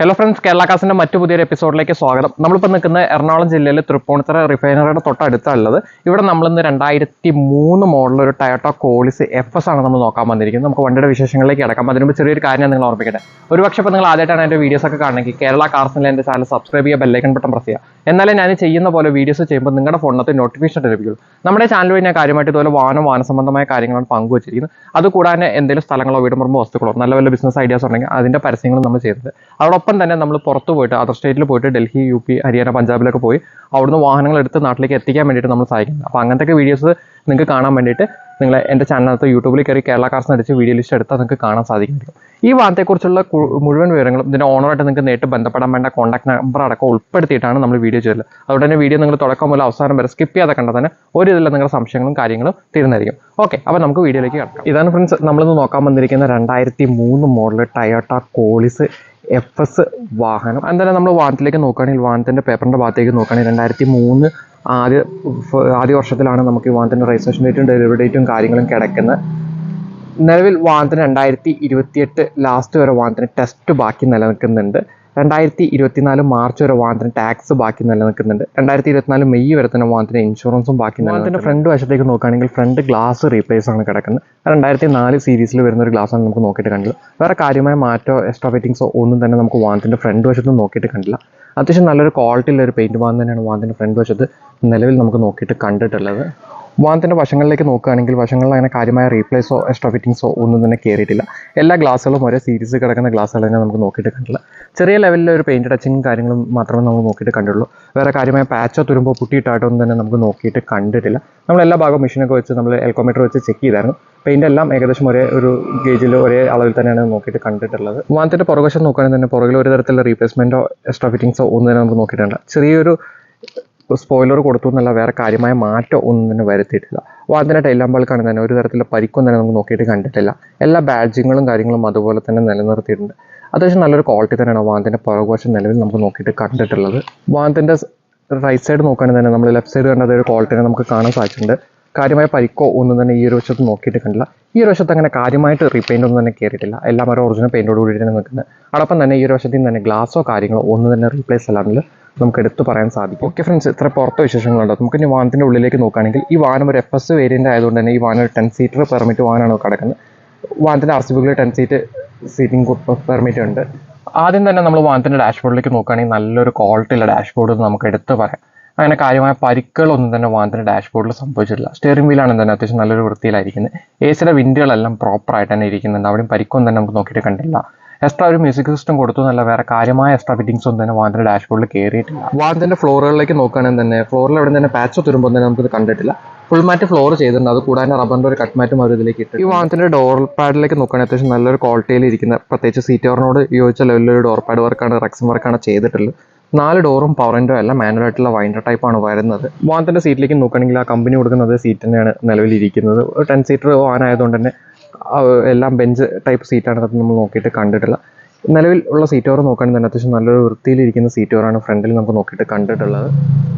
Hello friends Kerala കാസിന്റെ മറ്റു പുതിയൊരു എപ്പിസോഡിലേക്ക് സ്വാഗതം. നമ്മളിപ്പോൾ നിൽക്കുന്ന എറണാകുളം ജില്ലയിലെ തൃപ്പൂണിത്തറ റിഫൈനറിയുടെ തൊട്ടടുത്തുള്ളത് ഇവിടെ നമ്മളിന്ന് രണ്ടായിരത്തി മൂന്ന് മോഡൽ ഒരു ടയോട്ടോ കോളിസ് എഫ് എസ് ആണ് നമ്മൾ നോക്കാൻ വന്നിരിക്കുന്നത്. നമുക്ക് വണ്ടിയുടെ വിശേഷങ്ങളിലേക്ക് കിടക്കാം. അതിനുമ്പോൾ ചെറിയൊരു കാര്യം നിങ്ങൾ ഓർമ്മിക്കട്ടെ ഒരു പക്ഷേ നിങ്ങൾ ആദ്യമായിട്ടാണ് എന്റെ വീഡിയോസ് ഒക്കെ കാണണമെങ്കിൽ കേരള കാർസിലെ എന്റെ ചാനൽ സബ്സ്ക്രൈബ് ചെയ്യുക ബെല്ലൈക്കൺ ബട്ടൺ പ്രസ് ചെയ്യുക. എന്നാലേ ഞാൻ ചെയ്യുന്ന പോലെ വീഡിയോസ് ചെയ്യുമ്പോൾ നിങ്ങളുടെ ഫോണിനകത്ത് നോട്ടിഫിക്കേഷൻ ലഭിക്കുള്ളൂ. നമ്മുടെ ചാനൽ വഴി ഞാൻ കാര്യമായിട്ട് ഇതുപോലെ വാഹനം വാഹന സംബന്ധമായ കാര്യങ്ങളാണ് പങ്കുവച്ചിരിക്കുന്നത്. അതുകൂടാതെ എന്തെങ്കിലും സ്ഥലങ്ങളോ വീടുമ്പുറമ്പോ വസ്തുക്കളോ നല്ല വല്ല ബിസിനസ് ഐഡിയാസ് ഉണ്ടെങ്കിൽ അതിന്റെ പരസ്യങ്ങളും നമ്മൾ ചെയ്തത് അതോടൊപ്പം തന്നെ നമ്മൾ പുറത്ത് പോയിട്ട് അതർ സ്റ്റേറ്റിൽ പോയിട്ട് ഡൽഹി യു പി ഹരിയാന പഞ്ചാബിലൊക്കെ പോയി അവിടുന്ന് വാഹനങ്ങൾ എടുത്ത് നാട്ടിലേക്ക് എത്തിക്കാൻ വേണ്ടിയിട്ട് നമ്മൾ സഹായിക്കുന്നത് അപ്പോൾ അങ്ങനത്തെ വീഡിയോസ് നിങ്ങൾക്ക് കാണാൻ വേണ്ടിയിട്ട് നിങ്ങൾ എന്റെ ചാനലിനകത്ത് യൂട്യൂബിൽ കയറി കേരള കാർസ് അടിച്ച് വീഡിയോ ലിസ്റ്റ് എടുത്താൽ നിങ്ങൾക്ക് കാണാൻ സാധിക്കും ഈ വാഹനത്തെക്കുറിച്ചുള്ള കു- മുഴുവൻ വിവരങ്ങളും ഇതിന്റെ ഓണറായിട്ട് നിങ്ങൾക്ക് നേരിട്ട് ബന്ധപ്പെടാൻ വേണ്ട കോൺടാക്ട് നമ്പർ അടക്കം ഉൾപ്പെടുത്തിയിട്ടാണ് നമ്മൾ വീഡിയോ ചെയ്തത് അതുകൊണ്ട് തന്നെ വീഡിയോ നിങ്ങൾ തുടക്കം മുതൽ അവസാനം വരെ സ്കിപ്പ് ചെയ്യാതെ കണ്ടാൽ തന്നെ ഒരു ഇതിൽ നിങ്ങളുടെ സംശയങ്ങളും കാര്യങ്ങളും തീർന്നായിരിക്കും ഓക്കെ അപ്പോൾ നമുക്ക് വീഡിയോയിലേക്ക് കിടക്കാം. ഇതാണ് ഫ്രണ്ട്സ് നമ്മളിന്ന് നോക്കാൻ വന്നിരിക്കുന്ന രണ്ടായിരത്തി മൂന്ന് model Toyota Qualis F S വാഹനം. എന്തായാലും നമ്മൾ വാഹനത്തിലേക്ക് നോക്കുകയാണെങ്കിൽ വാഹനത്തിന്റെ പേപ്പറിന്റെ ഭാഗത്തേക്ക് നോക്കുകയാണെങ്കിൽ രണ്ടായിരത്തി മൂന്ന് ആദ്യ ആദ്യ വർഷത്തിലാണ് നമുക്ക് ഈ വാഹനത്തിന്റെ രജിസ്ട്രേഷൻ ഡേറ്റും ഡെലിവറി ഡേറ്റും കാര്യങ്ങളും കിടക്കുന്നത്. നിലവിൽ വാഹനത്തിന് രണ്ടായിരത്തി ഇരുപത്തിയെട്ട് ലാസ്റ്റ് വരെ വാഹനത്തിന് ടെസ്റ്റ് ബാക്കി നിലനിൽക്കുന്നുണ്ട്. രണ്ടായിരത്തി ഇരുപത്തിനാല് മാർച്ച് വരെ വാഹനത്തിന് ടാക്സ് ബാക്കി നിലനിൽക്കുന്നുണ്ട്. രണ്ടായിരത്തി ഇരുപത്തിനാല് മെയ് വരെ തന്നെ വാഹനത്തിന് ഇൻഷുറൻസും ബാക്കി വാഹനത്തിന്റെ ഫ്രണ്ട് വശത്തേക്ക് നോക്കുകയാണെങ്കിൽ ഫ്രണ്ട് ഗ്ലാസ് റീപ്ലേസ് ആണ് കിടക്കുന്നത്. രണ്ടായിരത്തി നാല് സീരീസിൽ വരുന്ന ഒരു ഗ്ലാസ് ആണ് നമുക്ക് നോക്കിയിട്ട് കണ്ടില്ല വേറെ കാര്യമായ മാറ്റോ എക്സ്ട്രാ ഫിറ്റിങ്സോ ഒന്നും തന്നെ നമുക്ക് വാഹനത്തിന്റെ ഫ്രണ്ട് വശത്ത് നോക്കിയിട്ട് കണ്ടില്ല അത്യാവശ്യം നല്ലൊരു ക്വാളിറ്റി ഉള്ള ഒരു പെയിന്റ് വാഹനം തന്നെയാണ് വാഹനത്തിന്റെ ഫ്രണ്ട് വശത്ത് നിലവിൽ നമുക്ക് നോക്കിയിട്ട് കണ്ടിട്ടുള്ളത്. വാഹനത്തിന്റെ വശങ്ങളിലേക്ക് നോക്കുകയാണെങ്കിൽ വശങ്ങളിൽ അങ്ങനെ കാര്യമായ റീപ്ലേസോ എക്സ്ട്രാ ഫിറ്റിങ്സോ ഒന്നും തന്നെ കയറിയിട്ടില്ല എല്ലാ ഗ്ലാസ്സുകളും ഒരേ സീരീസ് കിടക്കുന്ന ഗ്ലാസ്സുകൾ തന്നെ നമുക്ക് നോക്കിയിട്ട് കണ്ടില്ല ചെറിയ ലെവലിൽ ഒരു പെയിന്റ് ടച്ചിങ്ങും കാര്യങ്ങളും മാത്രമേ നമ്മൾ നോക്കിയിട്ട് കണ്ടുള്ളൂ. വേറെ കാര്യമായ പാച്ചോ തുരുമ്പോ പുട്ടിയിട്ടായിട്ടോ ഒന്നും തന്നെ നമുക്ക് നോക്കിയിട്ട് കണ്ടിട്ടില്ല. നമ്മൾ എല്ലാ ഭാഗവും മെഷീനൊക്കെ വെച്ച് നമ്മൾ എൽക്കോമീറ്റർ വെച്ച് ചെക്ക് ചെയ്തായിരുന്നു. പെയിന്റ് എല്ലാം ഏകദേശം ഒരേ ഒരു ഗേജിൽ ഒരേ അളവിൽ തന്നെയാണ് നോക്കിയിട്ട് കണ്ടിട്ടുള്ളത്. വാഹനത്തിന്റെ പുറകുവശം നോക്കുകയാണെങ്കിൽ തന്നെ പുറകിൽ ഒരു തരത്തിലുള്ള റീപ്ലേസ്മെന്റോ എക്സ്ട്രാ ഫിറ്റിങ്സോ ഒന്നും തന്നെ നമുക്ക് നോക്കിയിട്ടുണ്ട്. ചെറിയൊരു സ്പോയിലർ കൊടുത്തു എന്നല്ല വേറെ കാര്യമായ മാറ്റം ഒന്നും തന്നെ വരുത്തിയിട്ടില്ല. വാഹനത്തിന്റെ ടൈലാമ്പൾക്കാണ് തന്നെ ഒരു തരത്തിലുള്ള പരിക്കും തന്നെ നമുക്ക് നോക്കിയിട്ട് കണ്ടിട്ടില്ല. എല്ലാ ബാഡ്ജിങ്ങുകളും കാര്യങ്ങളും അതുപോലെ തന്നെ നിലനിർത്തിയിട്ടുണ്ട്. അത്യാവശ്യം നല്ലൊരു ക്വാളിറ്റി തന്നെയാണ് വാഹനത്തിന്റെ പുറകുവശം നിലവിൽ നമുക്ക് നോക്കിയിട്ട് കണ്ടിട്ടുള്ളത്. വാഹനത്തിന്റെ റൈറ്റ് സൈഡ് നോക്കുകയാണെങ്കിൽ തന്നെ നമ്മൾ ലെഫ്റ്റ് സൈഡ് കണ്ട ഒരു ക്വാളിറ്റി നമുക്ക് കാണാൻ സാധിച്ചിട്ടുണ്ട്. കാര്യമായ പരിക്കോ ഒന്നും തന്നെ ഈ ഒരു വശത്ത് നോക്കിയിട്ട് കണ്ടില്ല. ഈ ഒരു വശത്ത് അങ്ങനെ കാര്യമായിട്ട് റീപെയിന്റ് ഒന്നും തന്നെ കയറിയിട്ടില്ല എല്ലാം ഒരു ഒറിജിനൽ പെയിന്റോട് തന്നെ നിൽക്കുന്നത്. അതോടൊപ്പം തന്നെ ഈ ഒരു വശത്തിൽ നിന്ന് തന്നെ ഗ്ലാസോ കാര്യങ്ങളോ ഒന്നും തന്നെ റീപ്ലേസ് അല്ലാണ്ട് നമുക്ക് എടുത്തു പറയാൻ സാധിക്കും. ഓക്കെ ഫ്രണ്ട്സ് ഇത്ര പുറത്തെ വിശേഷങ്ങളുണ്ട് നമുക്ക് ഇനി വാഹനത്തിന്റെ ഉള്ളിലേക്ക് നോക്കുകയാണെങ്കിൽ ഈ വാഹനം ഒരു എഫ് എസ് വേരിയന്റ് ആയതുകൊണ്ട് തന്നെ ഈ വാഹനം ഒരു ടെൻ സീറ്റർ പെർമിറ്റ് വാഹനമാണ് കിടക്കുന്നത്. വാഹനത്തിന്റെ ആർ സി ബുക്കിൽ ടെൻ സീറ്റ് സീറ്റിംഗ് പെർമിറ്റ് ഉണ്ട്. ആദ്യം തന്നെ നമ്മൾ വാഹനത്തിന്റെ ഡാഷ്ബോർഡിലേക്ക് നോക്കുകയാണെങ്കിൽ നല്ലൊരു ക്വാളിറ്റി ഉള്ള ഡാഷ്ബോർഡ് നമുക്ക് എടുത്ത് പറയാം. അങ്ങനെ കാര്യമായ പരിക്കുകളൊന്നും തന്നെ വാഹനത്തിന്റെ ഡാഷ്ബോർഡിൽ സംഭവിച്ചിട്ടില്ല. സ്റ്റിയറിംഗ് വീലാണ് തന്നെ അത്യാവശ്യം നല്ലൊരു വൃത്തിയിലായിരിക്കുന്നത്. എ സിയുടെ വിൻഡുകളെല്ലാം പ്രോപ്പറായിട്ട് തന്നെ ഇരിക്കുന്നുണ്ട്. അവിടെയും പരിക്കൊന്നും തന്നെ നമുക്ക് നോക്കിയിട്ട് കണ്ടില്ല എക്സ്ട്രാ ഒരു മ്യൂസിക് സിസ്റ്റം കൊടുത്തു എന്നല്ല വേറെ കാര്യമായ എക്സ്ട്രാ ഫിറ്റിംഗ്സ് ഒന്നും തന്നെ വാഹനത്തിന്റെ ഡാഷ്ബോർഡിൽ കയറിയിട്ടില്ല വാഹനത്തിന്റെ ഫ്ലോറുകളിലേക്ക് നോക്കുകയാണെങ്കിൽ തന്നെ ഫ്ലോറിൽ എവിടെ തന്നെ പാച്ചോ തുരുമ്പോൾ തന്നെ നമുക്ക് കണ്ടിട്ടില്ല. ഫുൾ മാറ്റ് ഫ്ലോർ ചെയ്തിട്ടുണ്ട്. അത് കൂടാതെ റബ്ബറിന്റെ ഒരു കട്ട് മാറ്റും അവർ ഇതിലേക്ക് ഇട്ട് ഈ വാഹനത്തിന്റെ ഡോർ പാഡിലേക്ക് നോക്കുകയാണെങ്കിൽ അത്യാവശ്യം നല്ലൊരു ക്വാളിറ്റിയിൽ ഇരിക്കുന്ന പ്രത്യേകിച്ച് സീറ്റോറിനോട് യോജിച്ച ലെവലിലൊരു ഡോർ പാഡ് വർക്കാണ് റെക്സിൻ വർക്കാണ് ചെയ്തിട്ടുള്ളത്. നാല് ഡോറും പവർ വിൻഡോ എല്ലാം മാനുവൽ ആയിട്ടുള്ള വൈൻഡർ ടൈപ്പ് ആണ് വരുന്നത്. വാഹനത്തിന്റെ സീറ്റിലേക്ക് നോക്കുകയാണെങ്കിൽ ആ കമ്പനി കൊടുക്കുന്നത് സീറ്റ് തന്നെയാണ് നിലവിൽ ഇരിക്കുന്നത്. ഒരു ടെൻ സീറ്റർ വാഹനമായതുകൊണ്ട് തന്നെ എല്ലാം ബെഞ്ച് ടൈപ്പ് സീറ്റാണ് അതൊക്കെ നമ്മൾ നോക്കിയിട്ട് കണ്ടിട്ടില്ല. നിലവിൽ ഉള്ള സീറ്റ് ഓവർ നോക്കുകയാണെങ്കിൽ തന്നെ അത്യാവശ്യം നല്ലൊരു വൃത്തിയിലിരിക്കുന്ന സീറ്റ് ഓവറാണ് ഫ്രണ്ടിൽ നമുക്ക് നോക്കിയിട്ട് കണ്ടിട്ടുള്ളത്.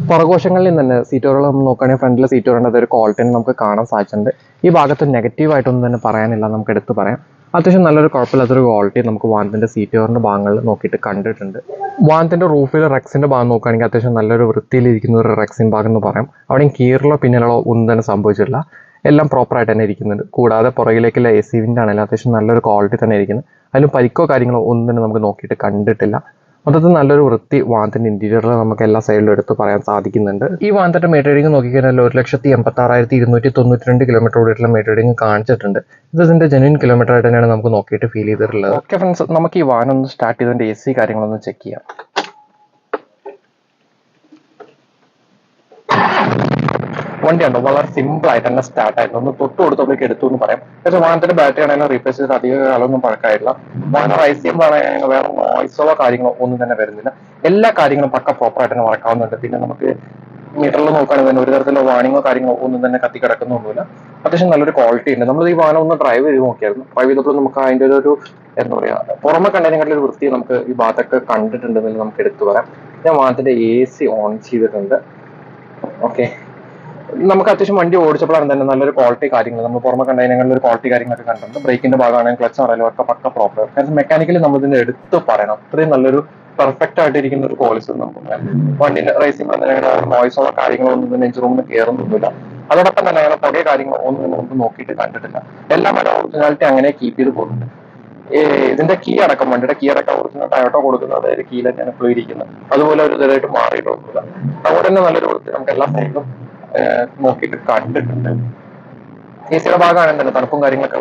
പുറകോശങ്ങളിൽ തന്നെ സീറ്റ് ഓവർ നമ്മൾ നോക്കുകയാണെങ്കിൽ ഫ്രണ്ടിലെ സീറ്റ് ഓവറിന്റെ അതൊരു ക്വാളിറ്റി നമുക്ക് കാണാൻ സാധിച്ചിട്ടുണ്ട്. ഈ ഭാഗത്ത് നെഗറ്റീവായിട്ടൊന്നും തന്നെ പറയാനില്ല. നമുക്ക് എടുത്ത് പറയാം. അത്യാവശ്യം നല്ലൊരു കുഴപ്പമില്ലാത്തൊരു ക്വാളിറ്റി നമുക്ക് വാഹനത്തിന്റെ സീറ്റ് ഓവറിന്റെ ഭാഗങ്ങളിൽ നോക്കിയിട്ട് കണ്ടിട്ടുണ്ട്. വാഹനത്തിന്റെ റൂഫിൽ റെക്സിന്റെ ഭാഗം നോക്കുകയാണെങ്കിൽ അത്യാവശ്യം നല്ലൊരു വൃത്തിയിലിരിക്കുന്ന ഒരു റെക്സിൻ ഭാഗം എന്ന് പറയാം. അവിടെയും കീറിലോ പിന്നിലോ ഒന്നും തന്നെ സംഭവിച്ചിട്ടില്ല. എല്ലാം പ്രോപ്പറായിട്ട് തന്നെ ഇരിക്കുന്നുണ്ട് കൂടാതെ പുറകിലേക്കുള്ള എ സി വിന്റെ ആണെങ്കിലും അത്യാവശ്യം നല്ലൊരു ക്വാളിറ്റി തന്നെ ഇരിക്കുന്നത്. അതിലും പരിക്കോ കാര്യങ്ങളോ ഒന്നും തന്നെ നമുക്ക് നോക്കിയിട്ട് കണ്ടിട്ടില്ല. മൊത്തത്തിൽ നല്ലൊരു വൃത്തി വാഹനത്തിന്റെ ഇന്റീരിയറിൽ നമുക്ക് എല്ലാ സൈഡിലും എടുത്ത് പറയാൻ സാധിക്കുന്നുണ്ട്. ഈ വാഹനത്തിന്റെ മീറ്റർ നോക്കിക്കഴിഞ്ഞാൽ ഒരു ലക്ഷത്തി എൺപത്താറായിരത്തി ഇരുന്നൂറ്റി തൊണ്ണൂറ്റി രണ്ട് കിലോമീറ്റർ ഓടിയിട്ടുള്ള മീറ്റർ കാണിച്ചിട്ടുണ്ട്. ഇത് ഇതിന്റെ ജെന്യൂൻ കിലോമീറ്റർ ആയിട്ട് തന്നെയാണ് നമുക്ക് നോക്കിയിട്ട് ഫീൽ ചെയ്തിട്ടുള്ളത്. ഓക്കെ ഫ്രണ്ട്സ് നമുക്ക് ഈ വാഹനം ഒന്ന് സ്റ്റാർട്ട് ചെയ്തതിന്റെ എ സി കാര്യങ്ങളൊന്ന് ചെക്ക് ചെയ്യാം. വണ്ടി ഉണ്ടോ വളരെ സിമ്പിൾ ആയിട്ട് തന്നെ സ്റ്റാർട്ട് ആയിരുന്നു. ഒന്ന് തൊട്ട് കൊടുത്തപ്പോഴേക്ക് എടുത്തു എന്ന് പറയാം. പക്ഷെ വാഹനത്തിന്റെ ബാറ്ററി ആണെങ്കിലും റീപ്ലേസ് ചെയ്ത് അധിക കാലമൊന്നും പഴക്കമായിട്ടില്ല. വാഹനം റൈസ് ചെയ്യുമ്പോൾ വേറെ നോയ്സോ കാര്യങ്ങളോ ഒന്നും തന്നെ വരുന്നില്ല. എല്ലാ കാര്യങ്ങളും പക്ക പ്രോപ്പർ ആയിട്ട് തന്നെ വറക്കാവുന്നുണ്ട്. പിന്നെ നമുക്ക് മീറ്ററിൽ നോക്കുകയാണെങ്കിൽ തന്നെ ഒരു തരത്തിലുള്ള വാണിങ്ങോ കാര്യങ്ങളോ ഒന്നും തന്നെ കത്തി കിടക്കുന്നൊന്നുമില്ല. അത്യാവശ്യം നല്ലൊരു ക്വാളിറ്റി ഉണ്ട്. നമ്മൾ ഈ വാഹനം ഒന്ന് ഡ്രൈവ് ചെയ്ത് നോക്കിയായിരുന്നു. ഡ്രൈവ് ചെയ്തപ്പോൾ നമുക്ക് അതിന്റെ ഒരു എന്താ പറയാ പുറമെ കണ്ടതിനെക്കാട്ടിൽ ഒരു വൃത്തി നമുക്ക് ഈ ഭാഗത്തൊക്കെ കണ്ടിട്ടുണ്ടെന്ന് നമുക്ക് എടുത്തു പറയാം. ഞാൻ വാഹനത്തിന്റെ എ സി ഓൺ ചെയ്തിട്ടുണ്ട്. ഓക്കെ നമുക്ക് അത്യാവശ്യം വണ്ടി ഓടിച്ചപ്പോഴാണ് തന്നെ നല്ലൊരു ക്വാളിറ്റി കാര്യങ്ങൾ. നമ്മൾ പുറമെ കണ്ടതിനങ്ങളിൽ ഒരു ക്വാളിറ്റി കാര്യങ്ങളൊക്കെ കണ്ടിട്ടുണ്ട്. ബ്രേക്കിന്റെ ഭാഗമാണെങ്കിൽ ക്ലച്ച് ആണെങ്കിലും ഒക്കെ പക്ക പ്രോപ്പർ കാരണം മെക്കാനിക്കലി നമ്മൾ ഇതിന്റെ എടുത്ത് പറയണം. അത്രയും നല്ലൊരു പെർഫെക്റ്റ് ആയിട്ട് ഇരിക്കുന്ന ഒരു പോളിസി നമുക്ക് വണ്ടിന്റെ റേസിംഗ് നോയ്സോ കാര്യങ്ങളോ ഒന്നും തന്നെ എഞ്ചിൻ റൂമിൽ കയറുന്നൊന്നുമില്ല അതോടൊപ്പം തന്നെ അങ്ങനെ പുതിയ കാര്യങ്ങളോ ഒന്നും നമുക്ക് നോക്കിയിട്ട് കണ്ടിട്ടില്ല. എല്ലാം ഒരു ഒറിജിനാലിറ്റി അങ്ങനെ കീപ്പ് ചെയ്ത് പോകുന്നുണ്ട്. ഇതിന്റെ കീ അടക്കം വണ്ടിയുടെ കീ അടക്കം ഒറിജിനൽ ടയോട്ടോ കൊടുക്കുന്നത് അതായത് കീ തന്നെയാണ് ഇപ്പോൾ ഇരിക്കുന്നത്. അതുപോലെ ഒരു ഇതായിട്ട് മാറിയിട്ടൊന്നുമില്ല. അതുപോലെ തന്നെ നല്ലൊരു നമുക്ക് എല്ലാ സൈഡിലും നോക്കിയിട്ട് കണ്ടിട്ടുണ്ട്. എ സിയുടെ ഭാഗമാണെങ്കിൽ തണുപ്പും കാര്യങ്ങളൊക്കെ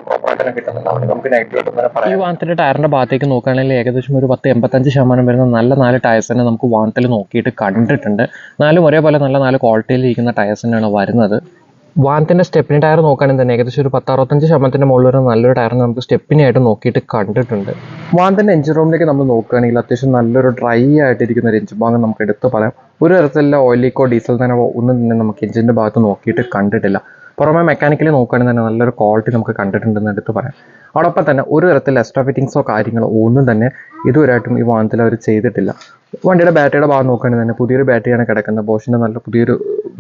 ഈ വാഹനത്തിന്റെ ടയറിന്റെ ഭാഗത്തേക്ക് നോക്കുകയാണെങ്കിൽ ഏകദേശം ഒരു പത്ത് എൺപത്തഞ്ച് ശതമാനം വരുന്ന നല്ല നാല് ടയർസ് തന്നെ നമുക്ക് വാഹനത്തിൽ നോക്കിയിട്ട് കണ്ടിട്ടുണ്ട്. നാലും ഒരേപോലെ നല്ല നാല് ക്വാളിറ്റിയിൽ ഇരിക്കുന്ന ടയർസ് തന്നെയാണ് വരുന്നത്. വാഹനത്തിന്റെ സ്റ്റെപ്പിന് ടയർ നോക്കുകയാണെങ്കിൽ തന്നെ ഏകദേശം ഒരു പത്ത് ശതമാനത്തിന്റെ മുകളിൽ ഒരു നല്ലൊരു ടയർ നമുക്ക് സ്റ്റെപ്പിനായിട്ട് നോക്കിയിട്ട് കണ്ടിട്ടുണ്ട്. വാനത്തിന്റെ എഞ്ചിൻ റൂമിലേക്ക് നമ്മൾ നോക്കുകയാണെങ്കിൽ അത്യാവശ്യം നല്ലൊരു ഡ്രൈ ആയിട്ടിരിക്കുന്ന ഒരു എഞ്ചിൻ ഭാഗം നമുക്ക് എടുത്ത് പറയാം. ഒരു തരത്തിലുള്ള ഓയിലിക്കോ ഡീസൽ തന്നെ ഒന്നും തന്നെ നമുക്ക് എഞ്ചിന്റെ ഭാഗത്ത് നോക്കിയിട്ട് കണ്ടിട്ടില്ല. പുറമെ മെക്കാനിക്കലി നോക്കുകയാണെങ്കിൽ തന്നെ നല്ലൊരു ക്വാളിറ്റി നമുക്ക് കണ്ടിട്ടുണ്ടെന്ന് എടുത്ത് പറയാം. അതോടൊപ്പം തന്നെ ഒരു തരത്തിൽ എക്സ്ട്രാ ഫിറ്റിങ്സോ കാര്യങ്ങളോ ഒന്നും തന്നെ ഇതുവരെയായിട്ടും ഈ വാഹനത്തിൽ അവർ ചെയ്തിട്ടില്ല. വണ്ടിയുടെ ബാറ്ററിയുടെ ഭാഗം നോക്കുകയാണെങ്കിൽ തന്നെ പുതിയൊരു ബാറ്ററിയാണ് കിടക്കുന്നത്. ബോഷിന്റെ നല്ല പുതിയൊരു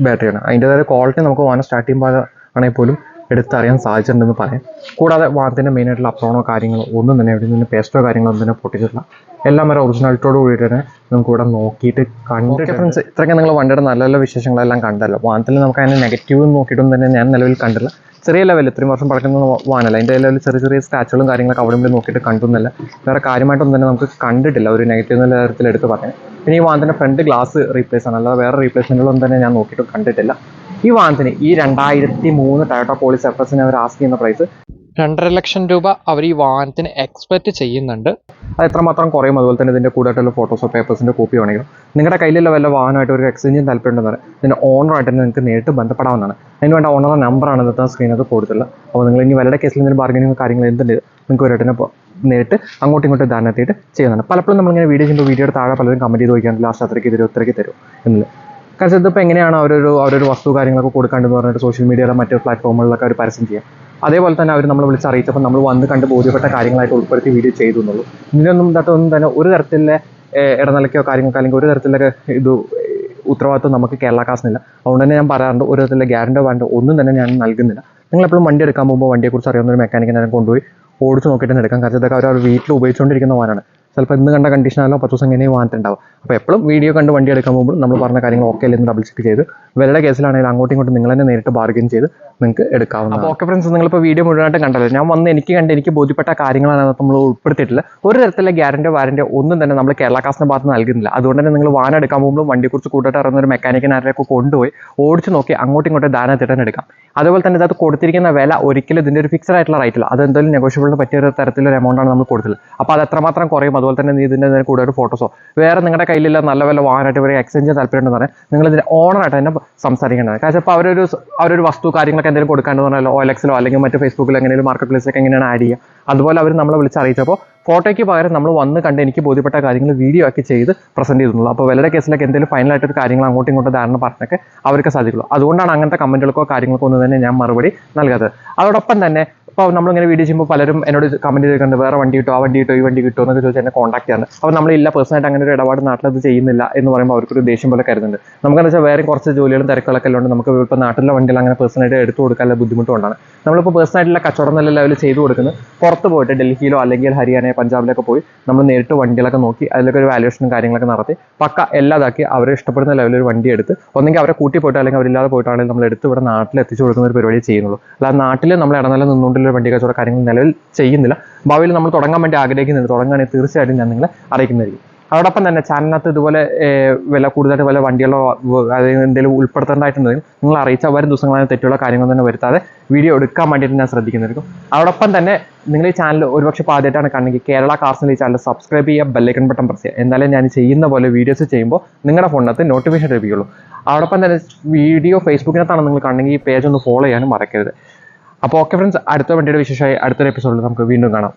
ബാറ്ററിയാണ് അതിന്റെതായ ക്വാളിറ്റി നമുക്ക് വാഹനം സ്റ്റാർട്ട് ചെയ്യുമ്പോൾ ആണെങ്കിൽ പോലും എടുത്തറിയാൻ സാധിച്ചിട്ടുണ്ടെന്ന് പറയാം. കൂടാതെ വാഹനത്തിന്റെ മെയിനായിട്ടുള്ള അപ്രോണോ കാര്യങ്ങളോ ഒന്നും തന്നെ എവിടെ നിന്ന് പേസ്റ്റോ കാര്യങ്ങളോ ഒന്നും തന്നെ പൊട്ടിച്ചിട്ടില്ല. എല്ലാം വരെ ഒറിജിനാലിറ്റിയോട് കൂടിയിട്ട് തന്നെ നമുക്ക് ഇവിടെ നോക്കിയിട്ട് കണ്ടിട്ട് ഫ്രണ്ട്സ് ഇത്രയൊക്കെ നിങ്ങൾ വണ്ടിയുടെ നല്ല നല്ല വിശേഷങ്ങളെല്ലാം കണ്ടല്ലോ. വാഹനത്തിൽ നമുക്ക് അതിന് നെഗറ്റീവ് നോക്കിയിട്ടും തന്നെ ഞാൻ നിലവിൽ കണ്ടില്ല. ചെറിയ ലെവലിൽ ഇത്രയും വർഷം പഴക്കുന്ന വാഹനമല്ല അതിന്റെ ലെവലിൽ ചെറിയ ചെറിയ സ്ക്രാച്ചുകളും കാര്യങ്ങളൊക്കെ അവിടെ ഇവിടെ നോക്കിയിട്ട് കണ്ടുന്നല്ല വേറെ കാര്യമായിട്ടൊന്നും തന്നെ നമുക്ക് കണ്ടിട്ടില്ല. ഒരു നെഗറ്റീവ് നല്ല തരത്തിൽ എടുത്ത് പറയാൻ. പിന്നെ ഈ വാഹനത്തിന്റെ ഫ്രണ്ട് ഗ്ലാസ് റീപ്ലേസ് ആണ്. അല്ലാതെ വേറെ റീപ്ലേസ്മെന്റുകളൊന്നും തന്നെ ഞാൻ നോക്കിയിട്ട് കണ്ടിട്ടില്ല. ഈ വാഹനത്തിന് ഈ രണ്ടായിരത്തി മൂന്ന് ടയോട്ടോ പോളിസ് എഫ് എസിന് അവർ ആസ്ക് ചെയ്യുന്ന പ്രൈസ് രണ്ടര ലക്ഷം രൂപ അവർ ഈ വാഹനത്തിന് എക്സ്പെക്ട് ചെയ്യുന്നുണ്ട്. അത് എത്രമാത്രം കുറയും? അതുപോലെ തന്നെ ഇതിന്റെ കൂടുതലായിട്ടുള്ള ഫോട്ടോസോ പേപ്പേഴ്സിന്റെ കോപ്പി വേണമെങ്കിലും. നിങ്ങളുടെ കയ്യിലുള്ള വല്ല വാഹനമായിട്ട് ഒരു എക്സ്ചേഞ്ചിന് താല്പര്യമുണ്ടെന്ന് പറയാം. ഇതിന്റെ ഓണറായിട്ട് തന്നെ നിങ്ങൾക്ക് നേരിട്ട് ബന്ധപ്പെടാവുന്നതാണ്. അതിന് വേണ്ട ഓണറുടെ നമ്പറാണ് ഇന്നത്തെ സ്ക്രീനകത്ത് കൊടുത്തിട്ടുള്ളത്. അപ്പോൾ നിങ്ങൾ ഇനി വലയുടെ കേസിൽ എന്തെങ്കിലും ബാർഗനിങ് കാര്യങ്ങൾ എന്തുണ്ട്? നിങ്ങൾക്ക് ഒരു ഏട്ടനെ നേരിട്ട് അങ്ങോട്ടും ഇങ്ങോട്ടും ധാരണത്തിയിട്ട് ചെയ്യുന്നതാണ്. പലപ്പോഴും നമ്മളിങ്ങനെ വീഡിയോ ചെയ്യുമ്പോൾ വീഡിയോയുടെ താഴെ പലരും കമന്റ് ചെയ്ത് നോക്കിയാൽ ലാസ്റ്റ് അത്രയ്ക്ക് തരും ഇത്രയ്ക്ക് തരും എന്നുള്ളത്. കാരണം ഇതിപ്പോൾ എങ്ങനെയാണ് അവരൊരു അവരൊരു വസ്തു കാര്യങ്ങളൊക്കെ കൊടുക്കേണ്ടതെന്ന് പറഞ്ഞിട്ട് സോഷ്യൽ മീഡിയയിലെ മറ്റു പ്ലാറ്റ്ഫോമുകളിലൊക്കെ അവർ പരസ്യം ചെയ്യുക അതേപോലെ തന്നെ അവർ നമ്മൾ വിളിച്ചറിയിച്ചപ്പോൾ നമ്മൾ വന്ന് കണ്ട് ബോധ്യപ്പെട്ട കാര്യങ്ങളായിട്ട് ഉൾപ്പെടുത്തി വീഡിയോ ചെയ്തു എന്നുള്ളൂ ഇതിനൊന്നും ഇതൊന്നും തന്നെ ഒരു തരത്തിലെ ഇടനിലക്കോ കാര്യങ്ങൾക്കോ അല്ലെങ്കിൽ ഒരു തരത്തിലൊക്കെ ഇത് ഉത്തരവാദിത്വം നമുക്ക് കേരള കാസിനില്ല അതുകൊണ്ട് തന്നെ ഞാൻ പറയാറുണ്ട് ഒരു തരത്തിലെ ഗ്യാരണ്ടോ വേണ്ടോ ഒന്നും തന്നെ ഞാൻ നൽകുന്നില്ല. നിങ്ങൾ എപ്പോഴും വണ്ടി എടുക്കാൻ പോകുമ്പോൾ വണ്ടിയെക്കുറിച്ച് അറിയാവുന്ന ഒരു മെക്കാനിക്കിനെ കൊണ്ടുപോയി ഓടിച്ച് നോക്കിയിട്ട് എടുക്കാം കാരണം ഇതൊക്കെ അവർ വീട്ടിൽ ഉപയോഗിച്ചുകൊണ്ടിരിക്കുന്ന വാഹനമാണ് ചിലപ്പോൾ ഇന്ന് കണ്ട കണ്ടീഷനാണല്ലോ പത്ത് ദിവസം ഇങ്ങനെ വാങ്ങിയിട്ടുണ്ടാവും അപ്പോൾ എപ്പോഴും വീഡിയോ കണ്ട് വണ്ടി എടുക്കാൻ പോകുമ്പോൾ നമ്മൾ പറഞ്ഞ കാര്യങ്ങൾ ഓക്കെ അല്ലെന്ന് ഡബിൾ ചെക്ക് ചെയ്ത് വിലയുടെ കേസിലാണെങ്കിൽ അങ്ങോട്ടും ഇങ്ങോട്ടും നിങ്ങൾ തന്നെ നേരിട്ട് ബാർഗൈൻ ചെയ്ത് നിങ്ങൾക്ക് എടുക്കാവുന്ന അപ്പോൾ ഓക്കെ ഫ്രണ്ട്സ് നിങ്ങളിപ്പോൾ വീഡിയോ മുഴുവനായിട്ട് കണ്ടല്ലോ. ഞാൻ വന്ന് എനിക്ക് കണ്ട് എനിക്ക് ബോധ്യപ്പെട്ട കാര്യങ്ങളാണ് നമ്മൾ ഉൾപ്പെടുത്തിയിട്ടില്ല ഒരു തരത്തിലുള്ള ഗ്യാരന്റോ വാരന്റോ ഒന്നും തന്നെ നമ്മൾ കേരള കാസിന്റെ ഭാഗത്ത് നൽകുന്നില്ല. അതുകൊണ്ട് തന്നെ നിങ്ങൾ വാഹനം എടുക്കാൻ പോകുമ്പോൾ വണ്ടിയെക്കുറിച്ച് കൂട്ടിട്ട് അറിയുന്ന ഒരു മെക്കാനിക്കിനാരെയൊക്കെ കൊണ്ടുപോയി ഓടിച്ച് നോക്കി അങ്ങോട്ടും ഇങ്ങോട്ടും ദാനം തിട്ടാൻ എടുക്കാം. അതുപോലെ തന്നെ ഇതിനകത്ത് കൊടുത്തിരിക്കുന്ന വില ഒരിക്കലും ഇതിന്റെ ഒരു ഫിക്സഡ് ആയിട്ടുള്ള റേറ്റില്ല അത് എന്തായാലും നെഗോഷ്യബിളിന് പറ്റിയ ഒരു തരത്തിലൊരു എമൗണ്ടാണ് നമ്മൾ കൊടുത്തത് അപ്പോൾ അത് എത്രമാത്രം കുറയും അതുപോലെ തന്നെ നീ ഇതിന്റെ തന്നെ കൂടുതൽ ഫോട്ടോസോ വേറെ നിങ്ങളുടെ കയ്യിലില്ല നല്ല വല്ല വാഹനമായിട്ട് ഇവരെ എക്സ്ചേഞ്ച് ചെയ്യാൻ താല്പര്യമുണ്ടെന്ന് പറഞ്ഞാൽ നിങ്ങൾ ഇതിന്റെ ഓണറായിട്ട് തന്നെ സംസാരിക്കേണ്ടത് കാരണം ഇപ്പോൾ അവരൊരു അവരൊരു വസ്തു കാര്യങ്ങളൊക്കെ എന്തെങ്കിലും കൊടുക്കാണ്ട് പറഞ്ഞാൽ ഓലക്സിലോ അല്ലെങ്കിൽ മറ്റ് ഫേസ്ബുക്കിലോ എങ്ങനെയും മാർക്കറ്റ് പ്ലേസിലൊക്കെ എങ്ങനെയാണ് ആഡ് ചെയ്യുക. അതുപോലെ അവർ നമ്മളെ വിളിച്ച് അറിയിച്ചപ്പോൾ ഫോട്ടോയ്ക്ക് പകരം നമ്മൾ വന്ന് കണ്ട് എനിക്ക് ബോധ്യപ്പെട്ട കാര്യങ്ങൾ വീഡിയോ ആക്കി ചെയ്ത് പ്രസന്റ് ചെയ്തിട്ടുള്ളൂ അപ്പോൾ വിലയുടെ കേസിലൊക്കെ എന്തെങ്കിലും ഫൈനലായിട്ടൊരു കാര്യങ്ങൾ അങ്ങോട്ടും ഇങ്ങോട്ടും ധാരണ പറഞ്ഞൊക്കെ അവർക്ക് സാധിക്കുള്ളൂ. അതുകൊണ്ടാണ് അങ്ങനത്തെ കമന്റുകൾക്കോ കാര്യങ്ങൾക്കോ ഒന്നും തന്നെ ഞാൻ മറുപടി നൽകാത്തത്. അതോടൊപ്പം തന്നെ ഇപ്പോൾ നമ്മളിങ്ങനെ വീഡിയോ ചെയ്യുമ്പോൾ പലരും എന്നോട് കമന്റ് ചെയ്തിട്ടുണ്ട് വേറെ വണ്ടി കിട്ടോ? ആ വണ്ടി കിട്ടോ? ഈ വണ്ടി കിട്ടോ? എന്നൊക്കെ ചോദിച്ച് എന്നെ കോൺടാക്ട് ചെയ്യാണ്. അപ്പോൾ നമ്മളില്ല പേഴ്സണായിട്ട് അങ്ങനെ ഒരു ഇടപാട് നാട്ടിലത് ചെയ്യുന്നില്ല എന്ന് പറയുമ്പോൾ അവർക്കൊരു ദേഷ്യം പോലെ കരുതുന്നുണ്ട്. നമുക്കെന്ന് വെച്ചാൽ വേറെ കുറച്ച് ജോലികളും തിരക്കുകളൊക്കെ ഉണ്ട് നമുക്ക് ഇപ്പോൾ നാട്ടിലെ വണ്ടികൾ അങ്ങനെ പേഴ്സണായിട്ട് എടുത്തു കൊടുക്കാനുള്ള ബുദ്ധിമുട്ടുകൊണ്ടാണ് നമ്മളിപ്പോൾ പേഴ്സണായിട്ടുള്ള കച്ചവടം നല്ല ലെവലിൽ ചെയ്തു കൊടുക്കുന്നത് പുറത്ത് പോയിട്ട് ഡൽഹിയിലോ അല്ലെങ്കിൽ ഹരിയാന പഞ്ചാബിലൊക്കെ പോയി നമ്മൾ നേരിട്ട് വണ്ടികളൊക്കെ നോക്കി അതിലൊക്കെ ഒരു വാല്യൂഷനും കാര്യങ്ങളൊക്കെ നടത്തി പക്ക എല്ലാതാക്കി അവരെ ഇഷ്ടപ്പെടുന്ന ലെവലിൽ ഒരു വണ്ടി എടുത്ത് ഒന്നെങ്കിൽ അവരെ കൂട്ടി പോയിട്ട് അല്ലെങ്കിൽ അവരില്ലാതെ പോയിട്ടാണെങ്കിൽ നമ്മൾ എടുത്ത് ഇവിടെ നാട്ടിൽ എത്തിച്ചു കൊടുക്കുന്ന ഒരു പരിപാടി ചെയ്യുന്നുള്ളൂ. അല്ലാതെ നാട്ടിൽ നമ്മൾ ഇടനില നിന്നുകൊണ്ടുള്ള ഒരു വണ്ടി കച്ചവട കാര്യങ്ങൾ നിലവിൽ ചെയ്യുന്നില്ല. ഭാവിയിൽ നമ്മൾ തുടങ്ങാൻ വേണ്ടി ആഗ്രഹിക്കുന്നുണ്ട് തുടങ്ങുകയാണെങ്കിൽ തീർച്ചയായിട്ടും ഞാൻ നിങ്ങളെ അറിയിക്കുന്നതായിരിക്കും. അതോടൊപ്പം തന്നെ ചാനലിനകത്ത് ഇതുപോലെ വില കൂടുതലായിട്ട് വല്ല വണ്ടികളോ അതായത് എന്തെങ്കിലും ഉൾപ്പെടുത്തേണ്ടതായിട്ടുണ്ടെങ്കിൽ നിങ്ങൾ അറിയിച്ചാൽ വരും ദിവസങ്ങളായ തെറ്റുള്ള കാര്യങ്ങൾ തന്നെ വരുത്താതെ വീഡിയോ എടുക്കാൻ വേണ്ടിയിട്ട് ഞാൻ ശ്രദ്ധിക്കുന്നതായിരിക്കും. അതോടൊപ്പം തന്നെ നിങ്ങൾ ഈ ചാനൽ ഒരുപക്ഷെ ആദ്യമായിട്ടാണ് കാണണമെങ്കിൽ കേരള കാർസിൽ ഈ ചാനൽ സബ്സ്ക്രൈബ് ചെയ്യുക ബെല്ലൈക്കൺ ബട്ടൺ പ്രസ് ചെയ്യുക. എന്നാലേ ഞാൻ ചെയ്യുന്ന പോലെ വീഡിയോസ് ചെയ്യുമ്പോൾ നിങ്ങളുടെ ഫോണിനകത്ത് നോട്ടിഫിക്കേഷൻ ലഭിക്കുള്ളൂ. അതോടൊപ്പം തന്നെ വീഡിയോ ഫേസ്ബുക്കിനകത്താണ് നിങ്ങൾ കാണണമെങ്കിൽ ഈ പേജ് ഒന്ന് ഫോളോ ചെയ്യാനും മറക്കരുത്. അപ്പോൾ ഓക്കെ ഫ്രണ്ട്സ് അടുത്ത വണ്ടിയുടെ വിശേഷമായി അടുത്തൊരു എപ്പിസോഡിൽ നമുക്ക് വീണ്ടും കാണാം.